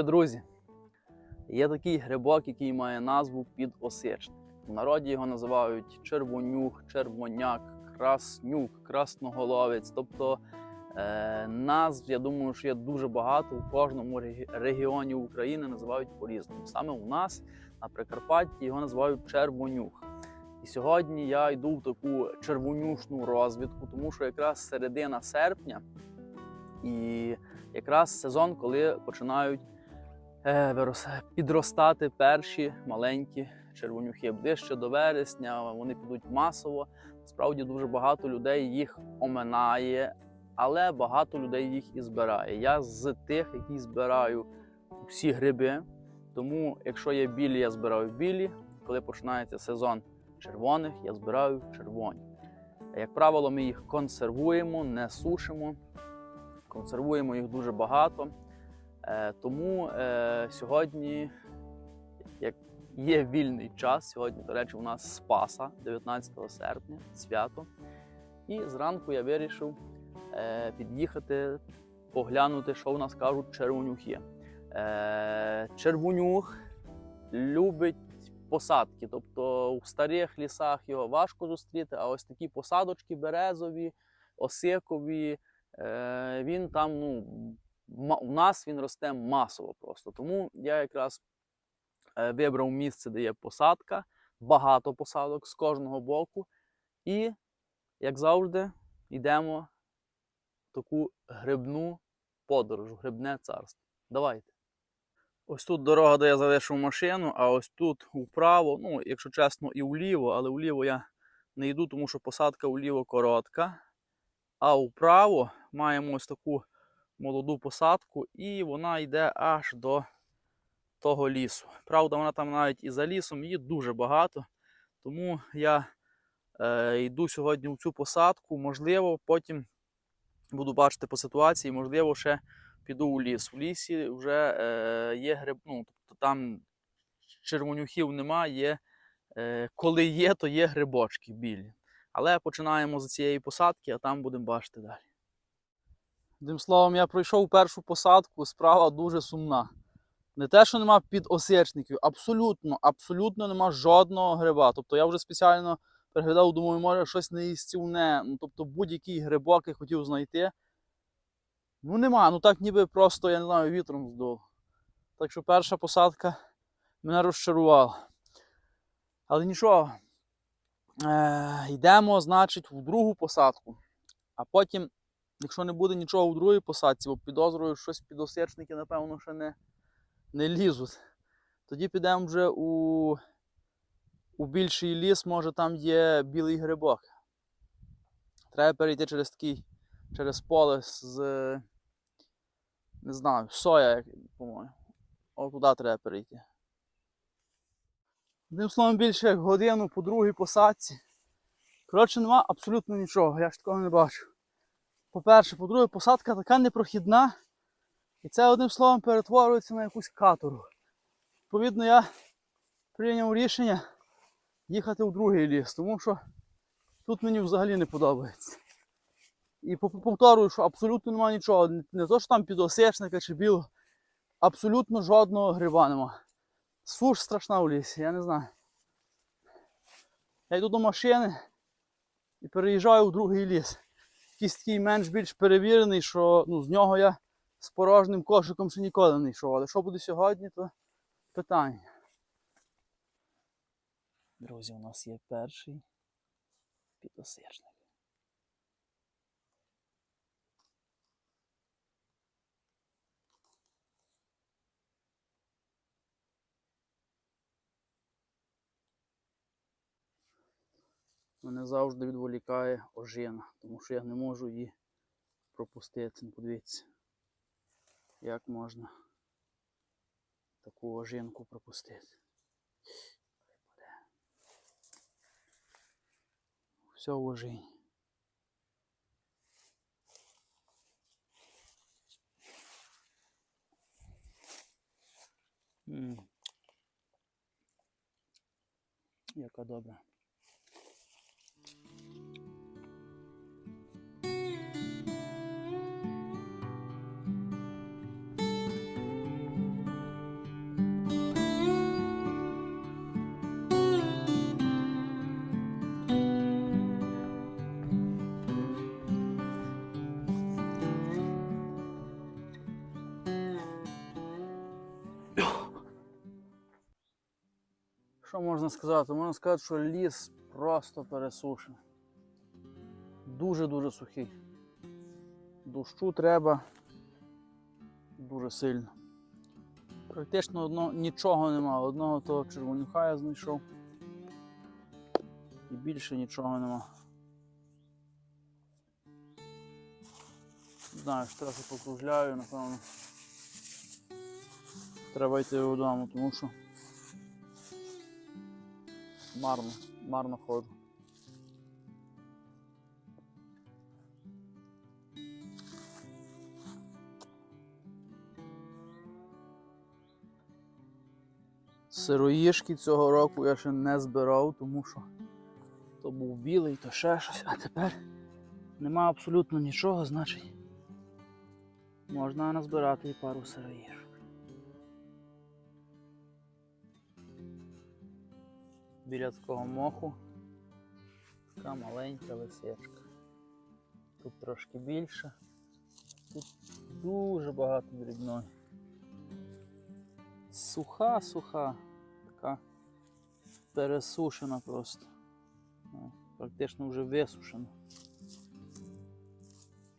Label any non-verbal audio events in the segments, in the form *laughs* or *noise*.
Вітаю, друзі! Є такий грибок, який має назву підосичник. В народі його називають червонюх, червоняк, краснюк, красноголовець. Тобто е, назв, я думаю, що є дуже багато. У кожному регіоні України називають по-різному. Саме у нас на Прикарпатті його називають червонюх. І сьогодні я йду в таку червонюшну розвідку, тому що якраз середина серпня і якраз сезон, коли починають підростати перші маленькі червонюхи. Ближче до вересня вони підуть масово. Справді дуже багато людей їх оминає, але багато людей їх і збирає. Я з тих, які збираю всі гриби. Тому, якщо є білі, я збираю білі. Коли починається сезон червоних, я збираю червоні. Як правило, ми їх консервуємо, не сушимо консервуємо їх дуже багато. Е, тому е, сьогодні, як є вільний час, сьогодні, до речі, у нас Спаса 19 серпня, свято. І зранку я вирішив е, під'їхати, поглянути, що в нас кажуть червонюхи. Червонюх любить посадки, тобто у старих лісах його важко зустріти, а ось такі посадочки березові, осикові. Він там, ну, у нас він росте масово просто. Тому я якраз е, вибрав місце, де є посадка, багато посадок з кожного боку. І, як завжди, йдемо в таку грибну подорож, грибне царство. Давайте. Ось тут дорога, де я залишив машину, а ось тут вправо, ну, якщо чесно, і вліво, але вліво я не йду, тому що посадка вліво коротка. А вправо маємо ось таку молоду посадку, і вона йде аж до того лісу. Правда, вона там навіть і за лісом, її дуже багато. Тому я е, йду сьогодні в цю посадку. Можливо, потім буду бачити по ситуації, можливо, ще піду у ліс. В лісі вже е, є гриб, ну, тобто там червонюхів немає. Є, е, коли є, то є грибочки білі. Але починаємо з цієї посадки, а там будемо бачити далі. Одним словом, я пройшов першу посадку, справа дуже сумна. Не те, що нема підосичників, абсолютно, абсолютно нема жодного гриба. Тобто я вже спеціально переглядав, думаю, може щось неїстівне. Ну, тобто будь-який грибок я хотів знайти. Ну нема, ну так ніби просто, я не знаю, вітром здуло. Так що перша посадка мене розчарувала. Але нічого, е, йдемо, значить, в другу посадку. А потім, якщо не буде нічого у другій посадці, бо підозрюю, що щось підосичники, напевно, ще не, не лізуть. Тоді підемо вже у, у більший ліс, може там є білий грибок. Треба перейти через такий, через поле з, не знаю, соя, по-моєму. О, туди треба перейти. Одним словом, більше як годину по другій посадці. Коротше, нема абсолютно нічого, я ж такого не бачу. По-перше, по-друге, посадка така непрохідна. І це одним словом перетворюється на якусь каторгу. Відповідно, я прийняв рішення їхати в другий ліс, тому що тут мені взагалі не подобається. І повторюю, що абсолютно немає нічого. Не- то, що там підосечника чи білого, абсолютно жодного гриба нема. Суш страшна в лісі, я не знаю. Я йду до машини і переїжджаю в другий ліс. Якийсь такий менш-більш перевірений, що ну, з нього я з порожнім кошиком ще ніколи не йшов. Але що буде сьогодні, то питання. Друзі, у нас є перший підосичник. Мене завжди відволікає ожина, тому що я не можу її пропустити. Ну, Подивіться, як можна таку ожинку пропустити. Все в ожині. Яка добра. Можна сказати? Можна сказати, що ліс просто пересушений. Дуже-дуже сухий. Дощу треба дуже сильно. Практично одно, нічого нема. Одного того червонюха я знайшов. І більше нічого нема. Не Знаю, що трохи покружляю, напевно. Треба йти додому, тому що марно, марно ходжу. Сироїшки цього року я ще не збирав, тому що то був білий, то ще щось, а тепер нема абсолютно нічого, значить можна назбирати і пару сироїшок. Біля такого моху така маленька лисичка. Тут трошки більше, тут дуже багато дрібної. Суха, суха, така пересушена просто. Ну, Практично вже висушена.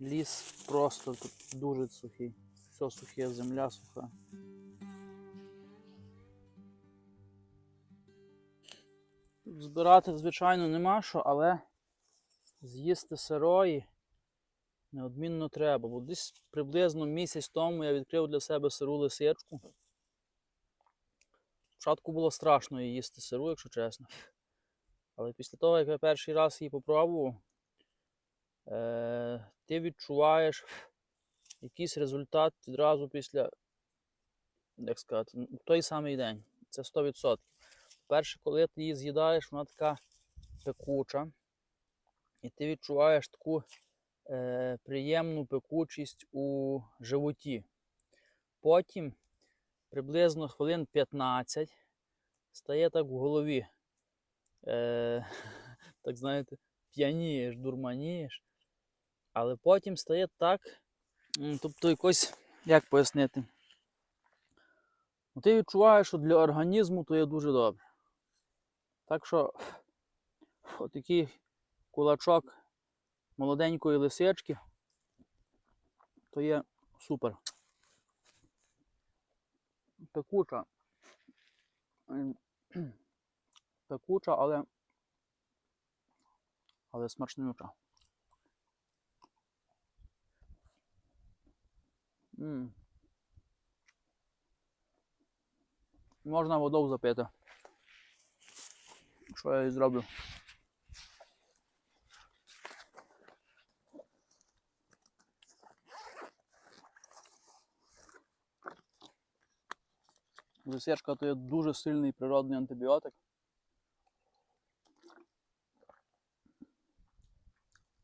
Ліс просто тут дуже сухий. Все сухе, земля суха. Збирати, звичайно, нема що, але з'їсти сирої неодмінно треба. Бо десь приблизно місяць тому я відкрив для себе сиру лисичку. Спочатку було страшно її їсти сиру, якщо чесно. Але після того, як я перший раз її попробував, е, ти відчуваєш якийсь результат відразу після, як сказати, ну, в той самий день. Це 100%. Перше, коли ти її з'їдаєш, вона така пекуча. І ти відчуваєш таку е, приємну пекучість у животі. Потім приблизно хвилин 15 стає так в голові. Е, *laughs* так знаєте, п'янієш, дурманієш. Але потім стає так, тобто якось, як пояснити? Ну, Ти відчуваєш, що для організму то є дуже добре. Так що отакий кулачок молоденької лисички, то є супер. Пекуча. Ем, *clears throat* Пекуча, але. Але смачнюча. М. Можна водою запити. Що я і зроблю. Лисичка то є дуже сильний природний антибіотик.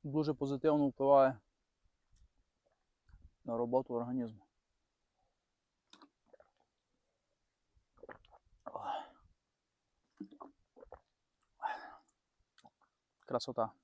Дуже позитивно впливає на роботу організму. Красота. Одним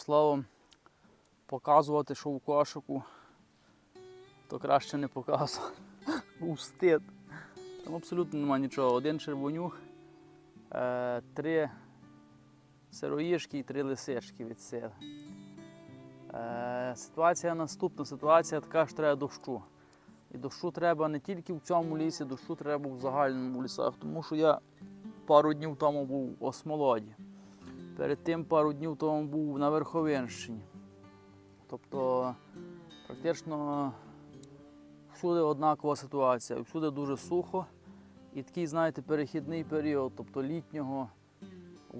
словом, показувати, що в кошику, то краще не показувати. *laughs* Був стид. Там абсолютно нема нічого. Один червонюх, е, три сироїшки і три лисички від сили. Е, ситуація наступна, ситуація така, що треба дощу. І дощу треба не тільки в цьому лісі, дощу треба в загальному лісах, тому що я пару днів тому був у Осмолоді. Перед тим пару днів тому був на Верховинщині. Тобто практично всюди однакова ситуація, всюди дуже сухо. І такий, знаєте, перехідний період, тобто літнього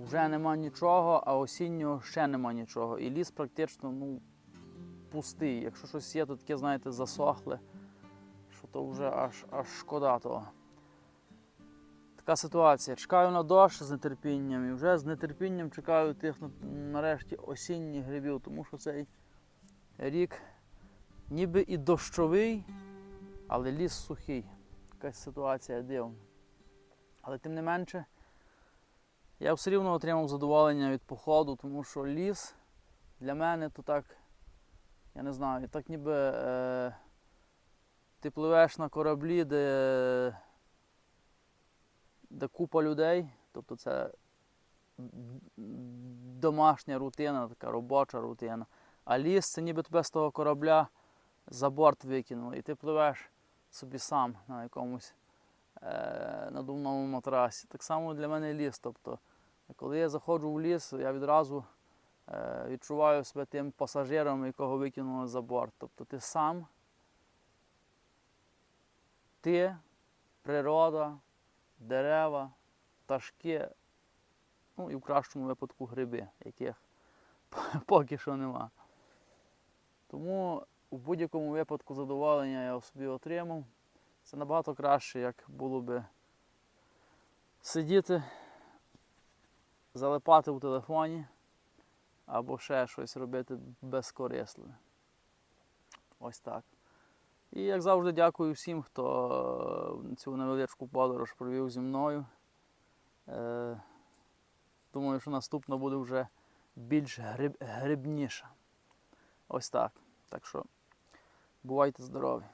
вже нема нічого, а осіннього ще нема нічого. І ліс практично ну, пустий. Якщо щось є, то таке, знаєте, засохле, що то вже аж, аж шкода того. Така ситуація. Чекаю на дощ з нетерпінням і вже з нетерпінням чекаю тих нарешті осінніх грибів, тому що цей рік ніби і дощовий, але ліс сухий. Якась ситуація дивна. Але тим не менше, я все рівно отримав задоволення від походу, тому що ліс для мене то так, я не знаю, так ніби е, ти пливеш на кораблі, де, де купа людей, тобто це домашня рутина, така робоча рутина. А ліс це ніби тебе з того корабля за борт викинуло, і ти пливеш собі сам на якомусь е, надувному матрасі. Так само для мене ліс. Тобто, коли я заходжу в ліс, я відразу е, відчуваю себе тим пасажиром, якого викинуло за борт. Тобто ти сам, ти, природа, дерева, пташки, ну і в кращому випадку гриби, яких *laughs* поки що нема. Тому у будь-якому випадку задоволення я собі отримав. Це набагато краще, як було би сидіти, залипати в телефоні або ще щось робити безкорисливе. Ось так. І як завжди, дякую всім, хто е, цю невеличку подорож провів зі мною. Е, Думаю, що наступна буде вже більш гриб, грибніша. Ось так. Так що бувайте здорові.